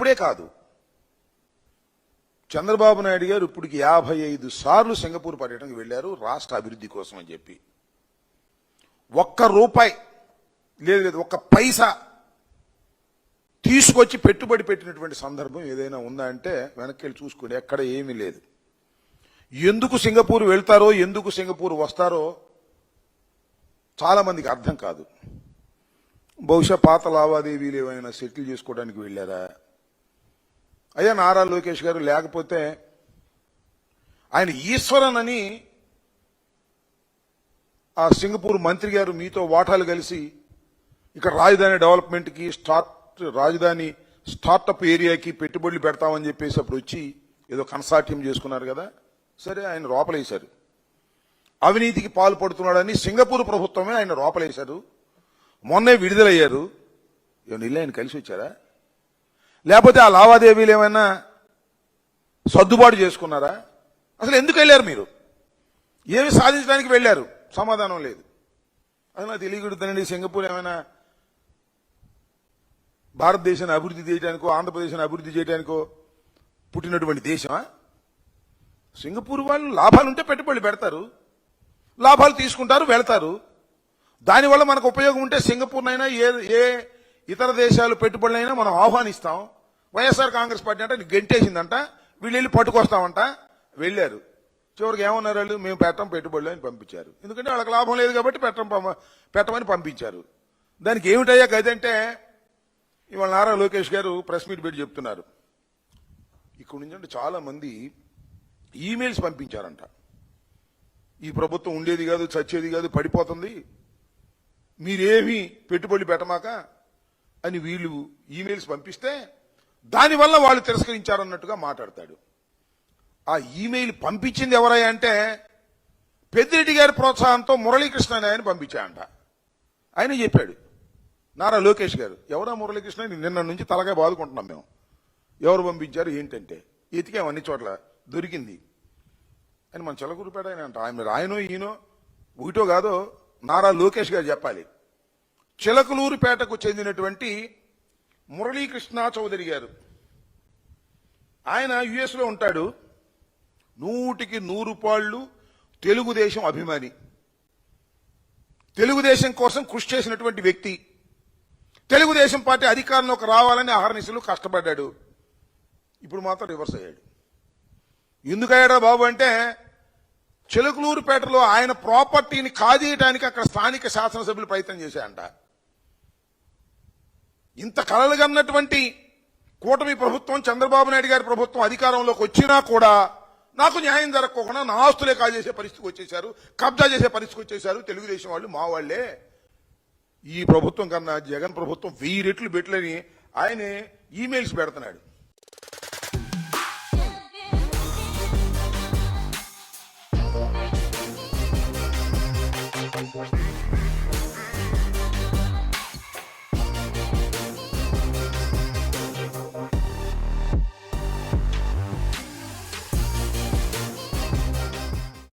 ఇప్పుడే కాదు. చంద్రబాబు నాయుడు గారు ఇప్పటికి యాభై ఐదు సార్లు సింగపూర్ పర్యటనకు వెళ్ళారు రాష్ట్ర అభివృద్ధి కోసం అని చెప్పి. ఒక్క రూపాయి లేదు లేదు ఒక్క పైసా తీసుకొచ్చి పెట్టుబడి పెట్టినటువంటి సందర్భం ఏదైనా ఉందా అంటే వెనక్కి వెళ్ళి చూసుకోండి ఎక్కడ ఏమీ లేదు. ఎందుకు సింగపూర్ వెళ్తారో ఎందుకు సింగపూర్ వస్తారో చాలామందికి అర్థం కాదు. బహుశా పాత లావాదేవీలు ఏమైనా సెటిల్ చేసుకోవడానికి వెళ్ళారా? అయ్యా నారా లోకేష్ గారు లేకపోతే ఆయన ఈశ్వరన్ అని ఆ సింగపూర్ మంత్రి గారు మీతో వాటాలు కలిసి ఇక్కడ రాజధాని డెవలప్మెంట్కి స్టార్ట్ రాజధాని స్టార్టప్ ఏరియాకి పెట్టుబడులు పెడతామని చెప్పేసి అప్పుడు వచ్చి ఏదో కన్సార్టియం చేసుకున్నారు కదా. సరే ఆయన రోపలేశారు. అవినీతికి పాల్పడుతున్నాడని సింగపూర్ ప్రభుత్వమే ఆయన రోపలేశారు. మొన్నే విడుదలయ్యారు. ఇవన్నీ ఆయన కలిసి వచ్చారా? లేకపోతే ఆ లావాదేవీలు ఏమైనా సర్దుబాటు చేసుకున్నారా? అసలు ఎందుకు వెళ్ళారు మీరు? ఏమి సాధించడానికి వెళ్ళారు? సమాధానం లేదు. అది నాకు తెలియకూడదండి సింగపూర్ ఏమైనా భారతదేశాన్ని అభివృద్ధి చేయడానికో ఆంధ్రప్రదేశ్ని అభివృద్ధి చేయడానికో పుట్టినటువంటి దేశమా? సింగపూర్ వాళ్ళు లాభాలు ఉంటే పెట్టుబడులు పెడతారు. లాభాలు తీసుకుంటారు వెళతారు. దానివల్ల మనకు ఉపయోగం ఉంటే సింగపూర్నైనా ఏ ఏ ఇతర దేశాలు పెట్టుబడులైనా మనం ఆహ్వానిస్తాం. వైఎస్ఆర్ కాంగ్రెస్ పార్టీ అంటే గెంటేసిందంట వీళ్ళు వెళ్ళి పట్టుకొస్తామంట. వెళ్ళారు. చివరికి ఏమన్నారు వాళ్ళు? మేము పెట్టం పెట్టుబడులు అని పంపించారు. ఎందుకంటే వాళ్ళకి లాభం లేదు కాబట్టి పెట్టం పంప- పెట్టమని పంపించారు. దానికి ఏమిటయ్యా గదంటే ఇవాళ నారా లోకేష్ గారు ప్రెస్ మీట్ పెట్టి చెప్తున్నారు. ఇక్కడ నుంచి అంటే చాలా మంది ఈమెయిల్స్ పంపించారంట. ఈ ప్రభుత్వం ఉండేది కాదు చచ్చేది కాదు పడిపోతుంది. మీరేమీ పెట్టుబడి పెట్టమాక అని వీళ్ళు ఈమెయిల్స్ పంపిస్తే దానివల్ల వాళ్ళు తిరస్కరించారన్నట్టుగా మాట్లాడతాడు. ఆ ఈమెయిల్ పంపించింది ఎవరయ్యా అంటే పెద్దిరెడ్డి గారి ప్రోత్సాహంతో మురళీకృష్ణ ఆయన పంపించాయంట. ఆయన చెప్పాడు నారా లోకేష్ గారు ఎవరా మురళీకృష్ణ? నిన్న నుంచి తలగా బాదుకుంటున్నాం మేము. ఎవరు పంపించారు? ఏంటంటే? ఎతికాం అన్ని చోట్ల దొరికింది. అని మన చెలకూరుపేట ఆయన అంట ఆయన రాయనో ఈయనో ఒకటో కాదో నారా లోకేష్ గారు చెప్పాలి. చిలకలూరుపేటకు చెందినటువంటి మురళీకృష్ణ చౌదరి గారు. ఆయన యుఎస్లో ఉంటాడు. నూటికి నూరు పాళ్ళు తెలుగుదేశం అభిమాని. తెలుగుదేశం కోసం కృషి చేసినటువంటి వ్యక్తి. తెలుగుదేశం పార్టీ అధికారంలోకి రావాలని అహర్నిశలు కష్టపడ్డాడు. ఇప్పుడు మాత్రం రివర్స్ అయ్యాడు. ఎందుకయ్యాడా బాబు అంటే చిలకలూరుపేటలో ఆయన ప్రాపర్టీని కాజేయడానికి అక్కడ స్థానిక శాసనసభ్యులు ప్రయత్నం చేశాయంట. ఇంత కలలుగన్నటువంటి కూటమి ప్రభుత్వం చంద్రబాబు నాయుడు గారి ప్రభుత్వం అధికారంలోకి వచ్చినా కూడా నాకు న్యాయం జరగకుండా నా ఆస్తులే కాజేసే పరిస్థితికి వచ్చేశారు కబ్జా చేసే పరిస్థితికి వచ్చేశారు. తెలుగుదేశం వాళ్ళు మా వాళ్ళే ఈ ప్రభుత్వం కన్నా జగన్ ప్రభుత్వం వెయ్యి రెట్లు పెట్టలేని ఆయనే ఈమెయిల్స్ పెడుతున్నాడు.